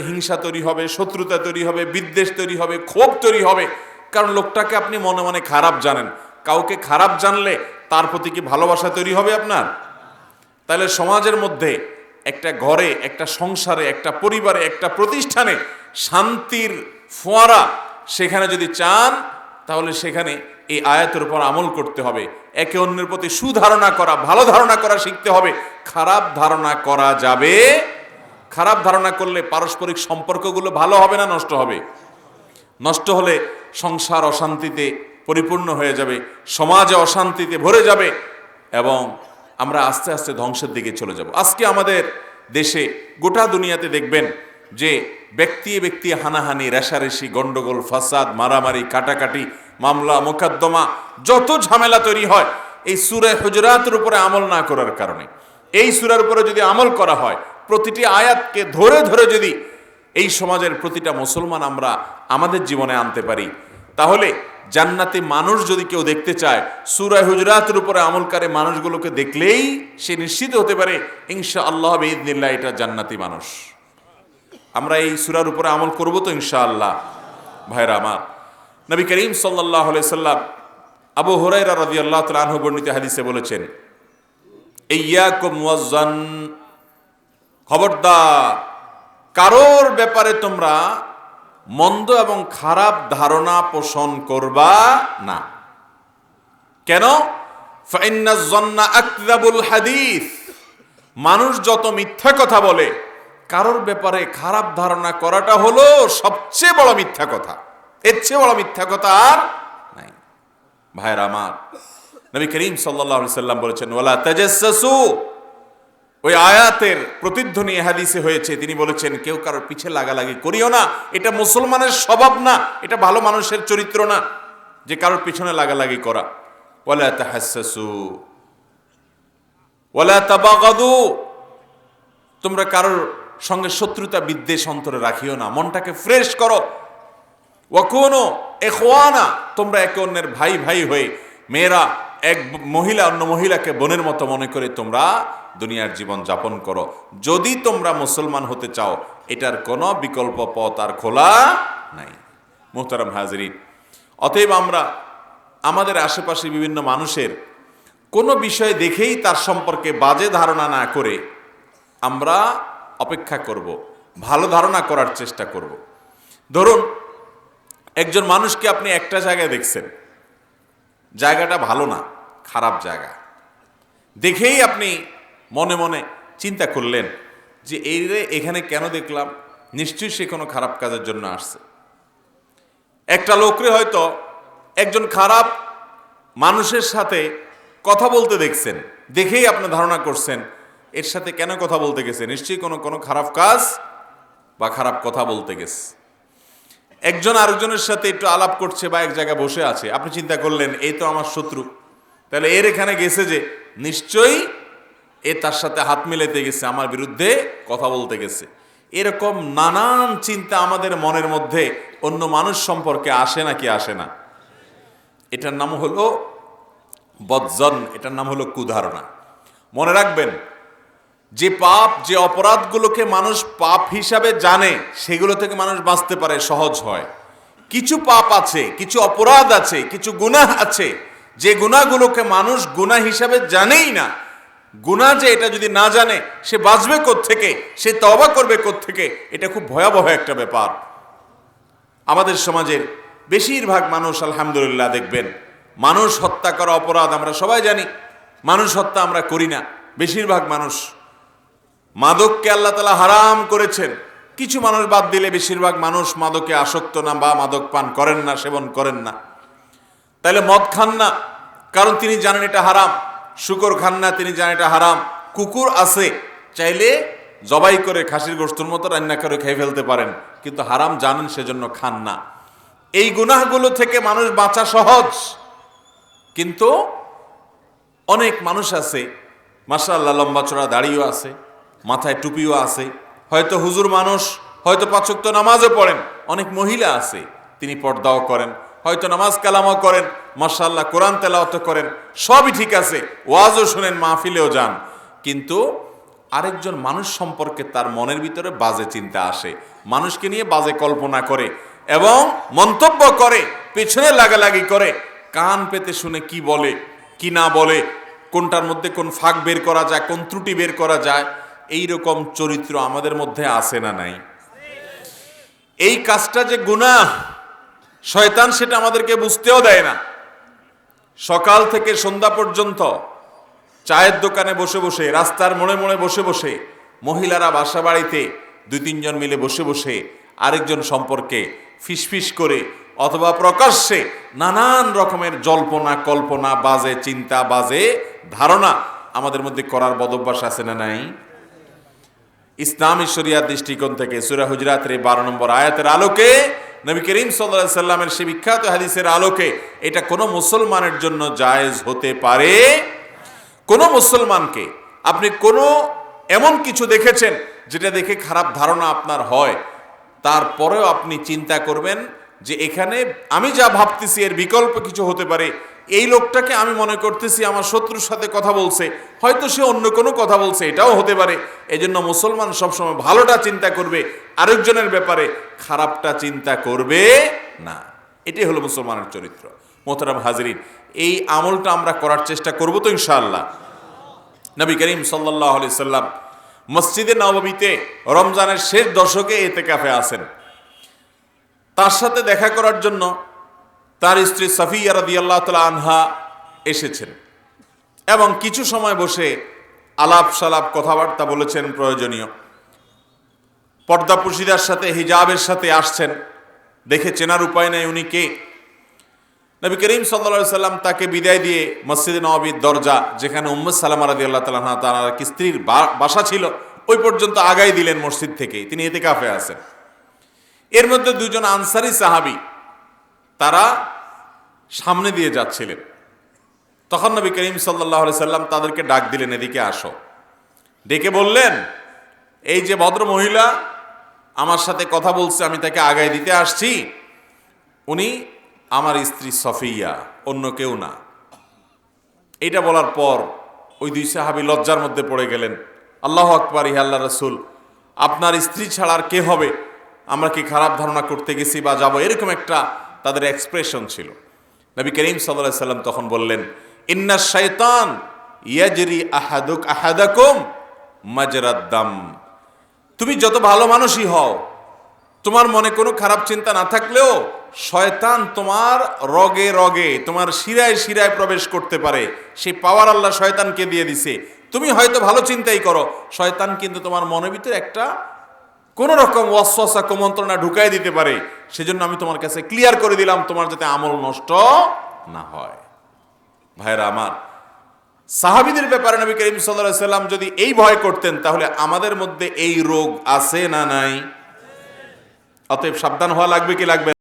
হিংসা তৈরি হবে, শত্রুতা তৈরি হবে, বিদ্বেষ তৈরি হবে, ক্ষোভ তৈরি হবে। কারণ লোকটাকে আপনি মনে মনে খারাপ জানেন। কাউকে খারাপ জানলে তার প্রতি কি ভালোবাসা তৈরি হবে আপনার? তাহলে সমাজের মধ্যে একটা ঘরে, একটা সংসারে, একটা পরিবারে, একটা প্রতিষ্ঠানে শান্তির ফোয়ারা সেখানে যদি চান, তাহলে সেখানে এই আয়াতের উপর আমল করতে হবে। একে অন্যের প্রতি সুধারণা করা, ভালো ধারণা করা শিখতে হবে। খারাপ ধারণা করা যাবে খারাপ ধারণা করলে পারস্পরিক সম্পর্কগুলো ভালো হবে না নষ্ট হবে? নষ্ট হলে সংসার অশান্তিতে পরিপূর্ণ হয়ে যাবে, সমাজে অশান্তিতে ভরে যাবে এবং আমরা আস্তে আস্তে ধ্বংসের দিকে চলে যাব। আজকে আমাদের দেশে গোটা দুনিয়াতে দেখবেন যে ব্যক্তি ব্যক্তি হানাহানি, রেশারেশি, গন্ডগোল, ফাসাদ, মারামারি, কাটাকাটি, মামলা, মোকদ্দমা, যত ঝামেলা তৈরি হয়, এই সুরে হুজরাতের উপরে আমল না করার কারণে। এই সুরের উপরে যদি আমল করা হয় প্রতিটি আয়াতকে ধরে ধরে যদি এই সমাজের প্রতিটা মুসলমান আমরা আমাদের জীবনে আনতে পারি, তাহলে জান্নাতে মানুষ যদি কেউ দেখতে চায়, সুরায় হুজরাতের উপরে আমলকারী মানুষগুলোকে দেখলেই সে নিশ্চিত হতে পারে ইনশা আল্লাহ বেদিল্লা এটা জান্নাতি মানুষ। আমরা এই সুরার উপরে আমল করব তো ইনশা আল্লাহ ভাইরা আমার, নবী করিম সাল্লাহ সাল্লাম আবু হরাইরা রাজি আল্লাহ তালহ বর্ণিত হাদিসে বলেছেন খবরদার, কারোর ব্যাপারে তোমরা মন্দ এবং খারাপ ধারণা পোষণ করবা না। কেন? হাদিস। মানুষ যত মিথ্যা কথা বলে, কারোর ব্যাপারে খারাপ ধারণা করাটা হলো সবচেয়ে বড় মিথ্যা কথা। এর চেয়ে বড় মিথ্যা কথা আর নাই। ভাইয়ের আমার, নবী করিম সাল্লাল্লাহু সাল্লাম বলেছেন, ওয়ালা তাজাসসু ওই আয়াতের প্রতিধ্বনি হাদিসে হয়েছে। তিনি বলেছেন, কেউ কারোর পিছে লাগালাগি করিও না। এটা মুসলমানের স্বভাব না। এটা ভালো মানুষের চরিত্র না। যে কারোর পিছনে লাগালাগি করা। তোমরা কারোর সঙ্গে শত্রুতা বিদ্বেষ অন্তরে রাখিও না। মনটাকে ফ্রেশ করো। ওয়াকুনো এখওয়ানা তোমরা একে অন্যের ভাই ভাই হয়ে। মেয়েরা এক মহিলা অন্য মহিলাকে বোনের মতো মনে করে তোমরা দুনিয়ার জীবন যাপন করো। যদি তোমরা মুসলমান হতে চাও, এটার কোনো বিকল্প পথ আর খোলা নাই। মোহতারাম হাজরিন, অতএব আমরা আমাদের আশেপাশে বিভিন্ন মানুষের কোনো বিষয় দেখেই তার সম্পর্কে বাজে ধারণা না করে আমরা অপেক্ষা করব, ভালো ধারণা করার চেষ্টা করব। ধরুন, একজন মানুষকে আপনি একটা জায়গায় দেখছেন জায়গাটা ভালো না, খারাপ জায়গা। দেখেই আপনি মনে মনে চিন্তা করলেন যে এই রে এখানে কেন দেখলাম, নিশ্চয়ই সে কোনো খারাপ কাজের জন্য আসছে। একটা লোকরে হয়তো একজন খারাপ মানুষের সাথে কথা বলতে দেখছেন, দেখেই আপনি ধারণা করছেন, এর সাথে কেন কথা বলতে গেছে? নিশ্চয়ই কোনো কোনো খারাপ কাজ বা খারাপ কথা বলতে গেছে। একজন আরেকজনের সাথে একটু আলাপ করছে বা এক জায়গায় বসে আছে, আপনি চিন্তা করলেন, এই তো আমার শত্রু। তাহলে এর এখানে গেছে যে, নিশ্চয়ই এ তার সাথে হাত মিলাইতে গেছে, আমার বিরুদ্ধে কথা বলতে গেছে। এরকম নানান চিন্তা আমাদের মনের মধ্যে অন্য মানুষ সম্পর্কে আসে নাকি আসে না। এটার নাম হলো বজ্জন, এটার নাম হলো কুধারণা। মনে রাখবেন যে পাপ, যে অপরাধগুলোকে মানুষ পাপ হিসাবে জানে, সেগুলো থেকে মানুষ বাঁচতে পারে, সহজ হয়। কিছু পাপ আছে, কিছু অপরাধ আছে, কিছু গুনাহ আছে, যে গুণাগুলোকে মানুষ গুনাহ হিসাবে জানেই না। গুনাহ যে এটা যদি না জানে, সে বাঁচবে থেকে সে তবা করবে থেকে এটা খুব ভয়াবহ একটা ব্যাপার। আমাদের সমাজের বেশিরভাগ মানুষ, আলহামদুলিল্লাহ, দেখবেন, মানুষ হত্যা করা অপরাধ আমরা সবাই জানি, মানুষ হত্যা আমরা করি না। বেশিরভাগ মানুষ মাদককে আল্লাহ তালা হারাম করেছেন। কিছু মানুষ বাদ দিলে বেশিরভাগ মানুষ মাদকে আসক্ত না বা মাদক পান করেন না, সেবন করেন না। তাহলে মদ খান না, কারণ তিনি জানেন এটা হারাম। শুকর খান না, তিনি জানেন এটা হারাম। কুকুর আছে, চাইলে জবাই করে খাসির গোস্তর মতো রান্না করে খেয়ে ফেলতে পারেন, কিন্তু হারাম জানেন সেজন্য খান না। এই গুনাহগুলো থেকে মানুষ বাঁচা সহজ, কিন্তু অনেক মানুষ আছে মাসাল্লাহ লম্বা চড়া দাড়িও আছে মাথায় টুপিও আছে। হয়তো হুজুর মানুষ, হয়তো পাচক্ত নামাজও পড়েন। অনেক মহিলা আছে, তিনি পর্দাও করেন। হয়তো নামাজ কালামও করেন মাসাল্লাহ কোরআন তেলাওয়াত করেন, সবই ঠিক আছে, ওয়াজও শুনেন, মাহফিলেও যান। কিন্তু আরেকজন মানুষ সম্পর্কে তার মনের ভিতরে বাজে চিন্তা আসে। মানুষকে নিয়ে বাজে কল্পনা করে এবং মন্তব্য করে, পেছনে লাগালাগি করে। কান পেতে শুনে কি বলে, কি না বলে, কোনটার মধ্যে কোন ফাঁক বের করা যায়, কোন ত্রুটি বের করা যায়। এই রকম চরিত্র আমাদের মধ্যে আসে না নাই? এই কাজটা যে গুনাহ, শয়তান সেটা আমাদেরকে বুঝতেও দেয় না। সকাল থেকে সন্ধ্যা পর্যন্ত চায়ের দোকানে বসে বসে, রাস্তার মোড়ে মোড়ে বসে বসে, মহিলারা বাসা বাড়িতে দুই তিনজন মিলে বসে বসে আরেকজন সম্পর্কে ফিসফিস করে অথবা প্রকাশ্যে নানান রকমের জল্পনা, কল্পনা, বাজে চিন্তা, বাজে ধারণা আমাদের মধ্যে করার বদভ্যাস আছে না নাই? ইসলামী শরিয়ার দৃষ্টিকোণ থেকে সুরা হুজরাতের বারো নম্বর আয়াতের আলোকে নবী করিম সাল্লামের সে বিখ্যাত হাদিসের আলোকে এটা কোনো মুসলমানের জন্য জায়েজ হতে পারে? কোনো মুসলমানকে আপনি কোনো এমন কিছু দেখেছেন যেটা দেখে খারাপ ধারণা আপনার হয়? তারপরেও আপনি চিন্তা করবেন যে এখানে আমি যা ভাবতেছি এর বিকল্প কিছু হতে পারে। এই লোকটাকে আমি মনে করতেছি আমার শত্রুর সাথে কথা বলছে। হয়তো সে অন্য কোনো কথা বলছে, এটাও হতে পারে। এজন্য মুসলমান সবসময় ভালোটা চিন্তা করবে, আরেকজনের ব্যাপারে খারাপটা চিন্তা করবে না। এটাই হলো মুসলমানের চরিত্র। মোহতারাম হাজরিন, এই আমলটা আমরা করার চেষ্টা করব তো ইনশাআল্লাহ। নবী করিম সাল্লাহ সাল্লাম মসজিদে নবমীতে রমজানের শেষ দশকে এতে কাফে আসেন তার সাথে দেখা করার জন্য তার স্ত্রী সাফিয়া রাদি আল্লাহ তালা আনহা এসেছেন। এবং কিছু সময় বসে আলাপ সালাপ কথাবার্তা বলেছেন প্রয়োজনীয়। পর্দা পুশিদার সাথে, হিজাবের সাথে আসছেন। দেখে চেনার উপায় নেই উনি কে? নবী করিম সাল্লা সাল্লাম তাকে বিদায় দিয়ে মসজিদে নবাবির দরজা, যেখানে উম্মদ সালাম রাদি আল্লাহ তালা তার স্ত্রীর বাসা ছিল, ওই পর্যন্ত আগাই দিলেন মসজিদ থেকে তিনি এতে কাফে আছেন। এর মধ্যে দুজন আনসারি সাহাবি তারা সামনে দিয়ে যাচ্ছিলেন। তখন নবী করিম সাল্লাহ সাল্লাম তাদেরকে ডাক দিলেন, এদিকে আসো। ডেকে বললেন, এই যে ভদ্র মহিলা আমার সাথে কথা বলছে, আমি তাকে আগায় দিতে আসছি। উনি আমার স্ত্রী সফিয়া, অন্য কেউ না। এটা বলার পর ওই দুই সাহাবি লজ্জার মধ্যে পড়ে গেলেন। আল্লাহ আকবর, ইহা আল্লাহ রসুল, আপনার স্ত্রী ছাড়া আর কে হবে? আমরা কি খারাপ ধারণা করতে গেছি বা যাব? এরকম একটা তাদের এক্সপ্রেশন ছিল। নবী করিম সাল্লাহ সাল্লাম তখন বললেন, ইন্না শৈতান ইয়াজরি আহাদুক আহাদাকুম মাজরাদ্দাম তুমি যত ভালো মানুষই হও, তোমার মনে কোনো খারাপ চিন্তা না থাকলেও শয়তান তোমার রগে রগে, তোমার শিরায় শিরায় প্রবেশ করতে পারে। সেই পাওয়ার আল্লাহ শয়তানকে দিয়ে দিছে। তুমি হয়তো ভালো চিন্তাই করো, শয়তান কিন্তু তোমার মনের ভিতরে একটা কোন রকম ওয়াসওয়াসা কুমন্ত্রণা ঢুকাই দিতে পারে। সেজন্য আমি তোমার কাছে ক্লিয়ার করে দিলাম, তোমার যাতে আমল নষ্ট না হয় ভাইরা আমার, সাহাবিদের ব্যাপারে নবী করিম সাল্লাম যদি এই ভয় করতেন, তাহলে আমাদের মধ্যে এই রোগ আছে না নাই অতএব সাবধান হওয়া লাগবে কি লাগবে?